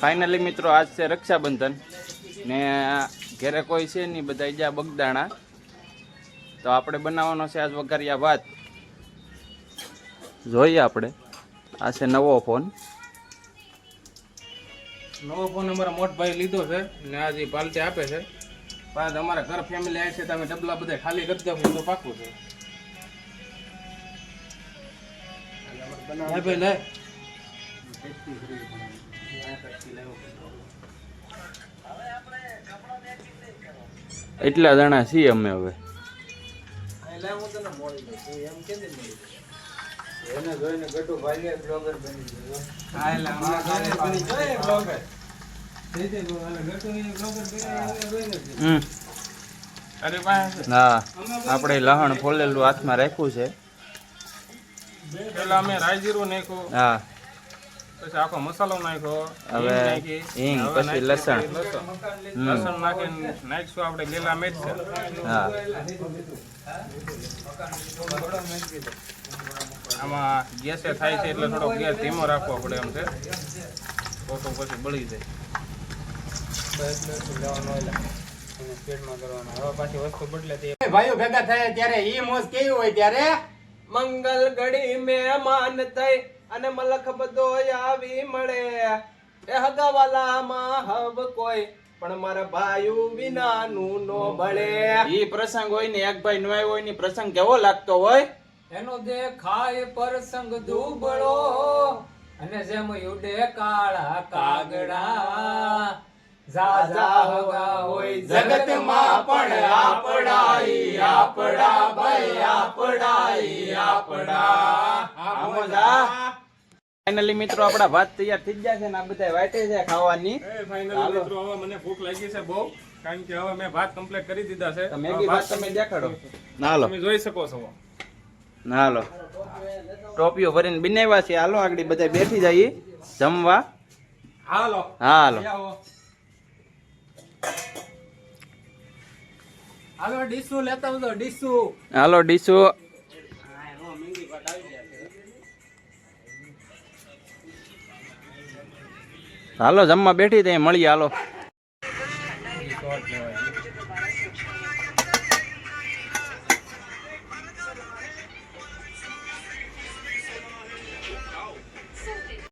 Finally મિત્રો આજ છે રક્ષાબંધન. ને ઘરે કોઈ છે નહીં બધા જ્યાં બગદાણા. તો આપણે બનાવવાનો છે આજ વઘારિયા ભાત. જોઈએ આપણે. આ છે નવો ફોન. નવો ફોન અમારા મોટભાઈ લીધો છે ને આજે પાલટી આપે છે. પણ અમારા ઘર ફેમિલી આવી છે તમે ડબલા બધા ખાલી કરી દો તો પાકું છે. ભાઈ લાય એટલા જણા છીએ અમે હવે. આપણે લહણ ફોલેલું હાથમાં રાખ્યું છે. પેલા અમે રાજીરું નાખ્યું. હા. પછી આખો મસાલો નાખ્યો હવે હિંગ પછી લસણ. લસણ. નાખીને નાખીશું આપણે લીલા મિર્ચ. હા. આમાં ગેસે થાય છે એટલે થોડો ગેસ ધીમો રાખવો પડે એમ છે. તો તો પછી બળી જાય. ભાઈઓ ભેગા થયા ત્યારે ઈ મોજ કેવી હોય ત્યારે? મંગલ ઘડી મહેમાન થઈ. અને મલખ બધો આવી મળે. એ હગાવાલામાં હવ કોઈ પણ મારા ભાઈ વિના નું નો ભળે ઈ પ્રસંગ હોય ને એક ભાઈ નો હોય ને પ્રસંગ કેવો લાગતો હોય? એનો દેખાય પ્રસંગ દુબળો અને જેમ યુડે કાળા કાગડા જા જા હગા હોય જગતમાં પણ આપડાઈ આપડા ભાઈ આપડાઈ આપડા ફાઇનલી મિત્રો આપડા ભાત તૈયાર થઈ ગયા છે ને આ બધા વાટે છે ખાવાની. ફાઇનલી મિત્રો હવે મને ભૂખ લાગી છે બહુ કારણ કે હવે મેં ભાત કમ્પ્લીટ કરી દીધા છે. મેગી ભાત તમે દેખાડો. ના હાલો. તમે જોઈ શકો છો. ના હાલો. ટોપીઓ ભરીને બનાવ્યા છે. હાલો આગળ બધા બેઠી જઈએ. જમવા. હાલો. હા હાલો. આવો હાલો ડીસુ લેતા આવજો ડીસુ. હાલો ડીશુ હાલો જમવા બેઠી ત્યાં મળી હાલો.